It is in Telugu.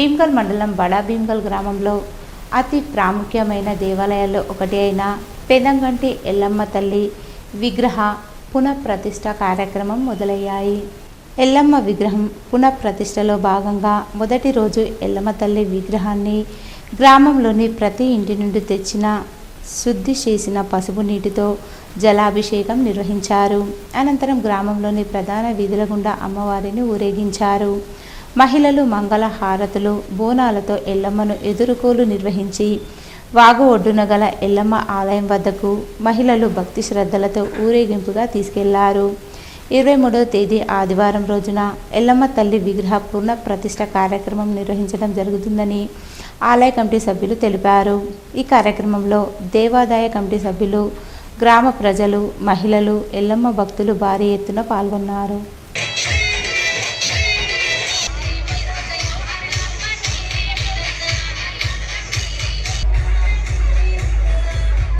భీమ్గల్ మండలం బడా భీమ్గల్ గ్రామంలో అతి ప్రాముఖ్యమైన దేవాలయాల్లో ఒకటి అయిన పెదంగంటి ఎల్లమ్మ తల్లి విగ్రహ పునఃప్రతిష్ట కార్యక్రమం మొదలయ్యాయి. ఎల్లమ్మ విగ్రహం పునఃప్రతిష్టలో భాగంగా మొదటి రోజు ఎల్లమ్మ తల్లి విగ్రహాన్ని గ్రామంలోని ప్రతి ఇంటి నుండి తెచ్చిన శుద్ధి చేసిన పసుపు నీటితో జలాభిషేకం నిర్వహించారు. అనంతరం గ్రామంలోని ప్రధాన వీధుల గుండా అమ్మవారిని ఊరేగించారు. మహిళలు మంగళ హారతులు బోనాలతో ఎల్లమ్మను ఎదురుకోలు నిర్వహించి వాగు ఒడ్డున గల ఎల్లమ్మ ఆలయం వద్దకు మహిళలు భక్తి శ్రద్ధలతో ఊరేగింపుగా తీసుకెళ్ళారు. ఇరవై మూడవ తేదీ ఆదివారం రోజున ఎల్లమ్మ తల్లి విగ్రహ పూర్ణ ప్రతిష్ట కార్యక్రమం నిర్వహించడం జరుగుతుందని ఆలయ కమిటీ సభ్యులు తెలిపారు. ఈ కార్యక్రమంలో దేవాదాయ కమిటీ సభ్యులు గ్రామ ప్రజలు మహిళలు ఎల్లమ్మ భక్తులు భారీ ఎత్తున పాల్గొన్నారు.